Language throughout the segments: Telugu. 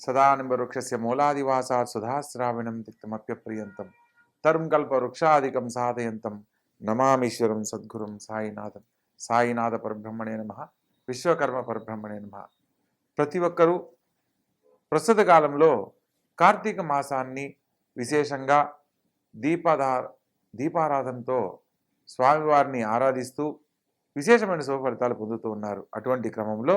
సదానింబవృక్షస్య మూలాదివాసాత్ సుధాశ్రావణం తిక్తమప్యప్రియంతం తరుం కల్పవృక్షాదికం సాధయంతం నమామీశ్వరం సద్గురుం సాయినాథం సాయినాథ పరబ్రహ్మణే నమ విశ్వకర్మ పరబ్రహ్మణే నమ ప్రతి ఒక్కరూ ప్రస్తుత కాలంలో కార్తీక మాసాన్ని విశేషంగా దీపాధా దీపారాధనతో స్వామివారిని ఆరాధిస్తూ విశేషమైన శుభ ఫలితాలు పొందుతూ ఉన్నారు. అటువంటి క్రమంలో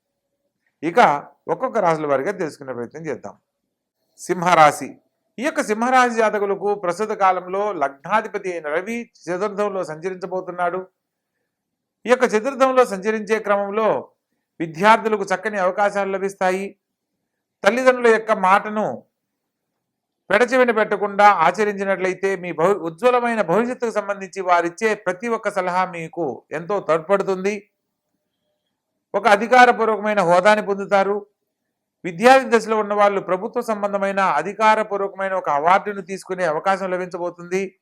ఇక ఒక్కొక్క రాశుల వారిగా తెలుసుకునే ప్రయత్నం చేద్దాం. సింహరాశి. ఈ యొక్క సింహరాశి జాతకులకు ప్రస్తుత కాలంలో లగ్నాధిపతి అయిన రవి చతుర్థంలో సంచరించబోతున్నాడు. ఈ యొక్క చతుర్థంలో సంచరించే క్రమంలో విద్యార్థులకు చక్కని అవకాశాలు లభిస్తాయి. తల్లిదండ్రుల యొక్క మాటను పెడచెవిన పెట్టకుండా ఆచరించినట్లయితే మీ భవి ఉజ్వలమైన భవిష్యత్తుకు సంబంధించి వారిచ్చే ప్రతి ఒక్క సలహా మీకు ఎంతో తోడ్పడుతుంది. ఒక అధికారపూర్వకమైన హోదాని పొందుతారు. విద్యార్థి దశలో ఉన్న వాళ్ళు ప్రభుత్వ సంబంధమైన అధికారపూర్వకమైన ఒక అవార్డును తీసుకునే అవకాశం లభించబోతుంది.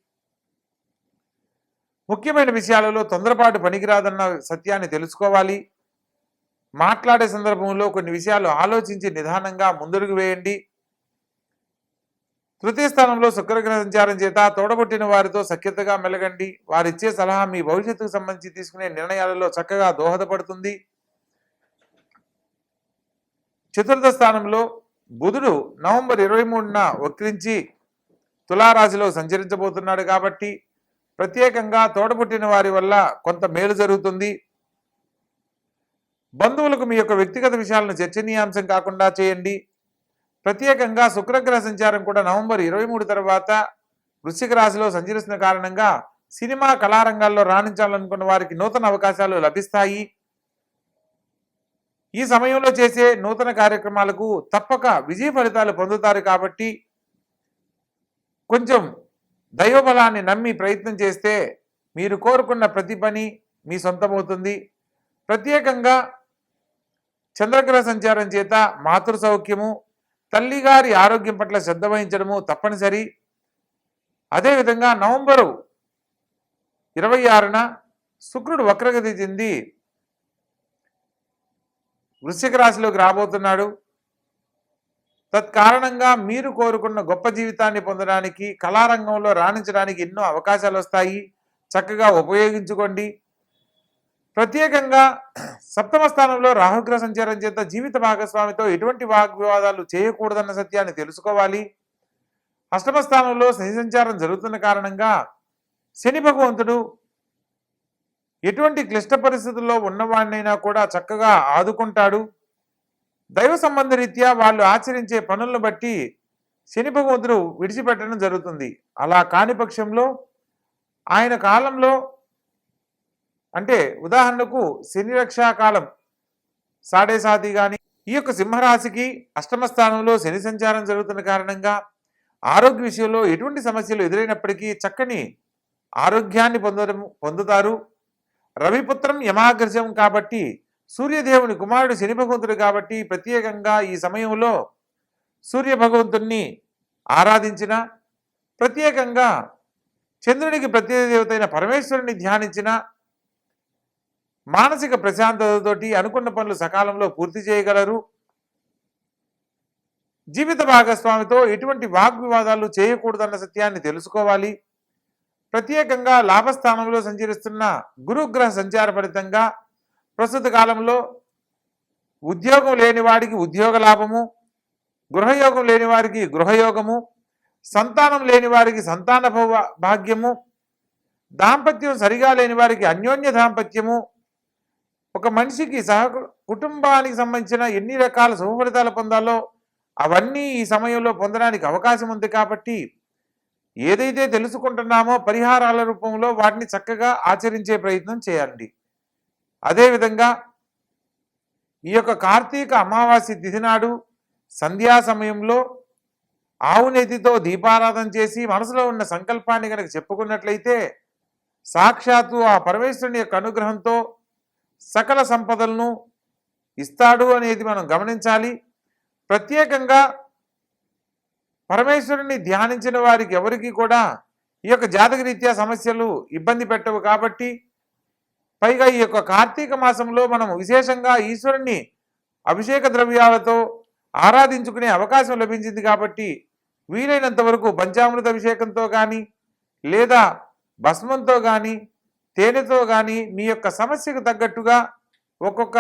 ముఖ్యమైన విషయాలలో తొందరపాటు పనికిరాదన్న సత్యాన్ని తెలుసుకోవాలి. మాట్లాడే సందర్భంలో కొన్ని విషయాలు ఆలోచించి నిదానంగా ముందడుగు వేయండి. తృతీయ స్థానంలో శుక్రగ్రహ సంచారం చేత తోడబుట్టిన వారితో సఖ్యతగా మెలగండి. వారిచ్చే సలహా మీ భవిష్యత్తుకు సంబంధించి తీసుకునే నిర్ణయాలలో చక్కగా దోహదపడుతుంది. చతుర్థ స్థానంలో బుధుడు నవంబర్ ఇరవై మూడున వక్రించి తులారాశిలో సంచరించబోతున్నాడు కాబట్టి ప్రత్యేకంగా తోడబుట్టిన వారి వల్ల కొంత మేలు జరుగుతుంది. బంధువులకు మీ యొక్క వ్యక్తిగత విషయాలను చర్చనీయాంశం కాకుండా చేయండి. ప్రత్యేకంగా శుక్రగ్రహ సంచారం కూడా నవంబర్ ఇరవై మూడు తర్వాత వృశ్చిక రాశిలో సంచరిస్తున్న కారణంగా సినిమా కళారంగాల్లో రాణించాలనుకున్న వారికి నూతన అవకాశాలు లభిస్తాయి. ఈ సమయంలో చేసే నూతన కార్యక్రమాలకు తప్పక విజయ ఫలితాలు పొందుతారు కాబట్టి కొంచెం దైవబలాన్ని నమ్మి ప్రయత్నం చేస్తే మీరు కోరుకున్న ప్రతి పని మీ సొంతమవుతుంది. ప్రత్యేకంగా చంద్రగ్రహ సంచారం చేత మాతృ సౌఖ్యము తల్లిగారి ఆరోగ్యం పట్ల శ్రద్ధ వహించడము తప్పనిసరి. అదేవిధంగా నవంబరు ఇరవై ఆరున శుక్రుడు వక్రగతి చెంది వృశ్చిక రాశిలోకి రాబోతున్నాడు. తత్కారణంగా మీరు కోరుకున్న గొప్ప జీవితాన్ని పొందడానికి కళారంగంలో రాణించడానికి ఎన్నో అవకాశాలు వస్తాయి. చక్కగా ఉపయోగించుకోండి. ప్రత్యేకంగా సప్తమ స్థానంలో రాహుగ్రహ సంచారం చేత జీవిత భాగస్వామితో ఎటువంటి వాగ్వివాదాలు చేయకూడదన్న సత్యాన్ని తెలుసుకోవాలి. అష్టమ స్థానంలో శని సంచారం జరుగుతున్న కారణంగా శని భగవంతుడు ఎటువంటి క్లిష్ట పరిస్థితుల్లో ఉన్నవాడినైనా కూడా చక్కగా ఆదుకుంటాడు. దైవ సంబంధ రీత్యా వాళ్ళు ఆచరించే పనులను బట్టి శని భగవంతుడు విడిచిపెట్టడం జరుగుతుంది. అలా కాని పక్షంలో ఆయన కాలంలో అంటే ఉదాహరణకు శని రక్షా కాలం సాడే సాతి కానీ ఈ యొక్క సింహరాశికి అష్టమ స్థానంలో శని సంచారం జరుగుతున్న కారణంగా ఆరోగ్య విషయంలో ఎటువంటి సమస్యలు ఎదురైనప్పటికీ చక్కని ఆరోగ్యాన్ని పొందడం పొందుతారు. రవిపుత్రం యమాగ్రజం కాబట్టి సూర్యదేవుని కుమారుడు శని భగవంతుడు కాబట్టి ప్రత్యేకంగా ఈ సమయంలో సూర్య భగవంతుణ్ణి ఆరాధించిన ప్రత్యేకంగా చంద్రుడికి ప్రత్యేక దేవత అయిన పరమేశ్వరుని ధ్యానించిన మానసిక ప్రశాంతతతోటి అనుకున్న పనులు సకాలంలో పూర్తి చేయగలరు. జీవిత భాగస్వామితో ఎటువంటి వాగ్వివాదాలు చేయకూడదన్న సత్యాన్ని తెలుసుకోవాలి. ప్రత్యేకంగా లాభస్థానంలో సంచరిస్తున్న గురుగ్రహ సంచార ఫలితంగా ప్రస్తుత కాలంలో ఉద్యోగం లేని వాడికి ఉద్యోగ లాభము గృహయోగం లేని వారికి గృహయోగము సంతానం లేని వారికి సంతాన భాగ్యము దాంపత్యం సరిగా లేని వారికి అన్యోన్య దాంపత్యము. ఒక మనిషికి సహ కుటుంబానికి సంబంధించిన ఎన్ని రకాల శుభ ఫలితాలు పొందాలో అవన్నీ ఈ సమయంలో పొందడానికి అవకాశం ఉంది కాబట్టి ఏదైతే తెలుసుకుంటున్నామో పరిహారాల రూపంలో వాటిని చక్కగా ఆచరించే ప్రయత్నం చేయండి. అదేవిధంగా ఈ యొక్క కార్తీక అమావాస్య తిథి నాడు సంధ్యా సమయంలో ఆవు నెతితో దీపారాధన చేసి మనసులో ఉన్న సంకల్పాన్ని కనుక చెప్పుకున్నట్లయితే సాక్షాత్తు ఆ పరమేశ్వరుని యొక్క అనుగ్రహంతో సకల సంపదలను ఇస్తాడు అనేది మనం గమనించాలి. ప్రత్యేకంగా పరమేశ్వరుని ధ్యానించిన వారికి ఎవరికి కూడా ఈ యొక్క జాతకరీత్యా సమస్యలు ఇబ్బంది పెట్టవు కాబట్టి పైగా ఈ యొక్క కార్తీక మాసంలో మనం విశేషంగా ఈశ్వరుణ్ణి అభిషేక ద్రవ్యాలతో ఆరాధించుకునే అవకాశం లభించింది కాబట్టి వీలైనంత వరకు పంచామృత అభిషేకంతో కానీ లేదా భస్మంతో కానీ తేనెతో కానీ మీ యొక్క సమస్యకు తగ్గట్టుగా ఒక్కొక్క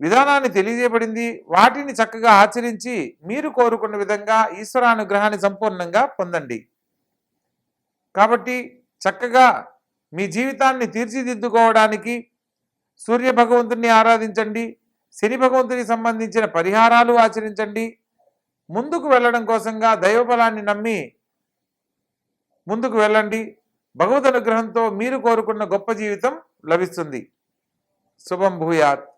విధానాన్ని తెలియజేయబడింది. వాటిని చక్కగా ఆచరించి మీరు కోరుకున్న విధంగా ఈశ్వరానుగ్రహాన్ని సంపూర్ణంగా పొందండి. కాబట్టి చక్కగా మీ జీవితాన్ని తీర్చిదిద్దుకోవడానికి సూర్య భగవంతుని ఆరాధించండి. శని భగవంతునికి సంబంధించిన పరిహారాలు ఆచరించండి. ముందుకు వెళ్ళడం కోసంగా దైవబలాన్ని నమ్మి ముందుకు వెళ్ళండి. భగవద్ అనుగ్రహంతో మీరు కోరుకున్న గొప్ప జీవితం లభిస్తుంది. శుభం భూయాత్.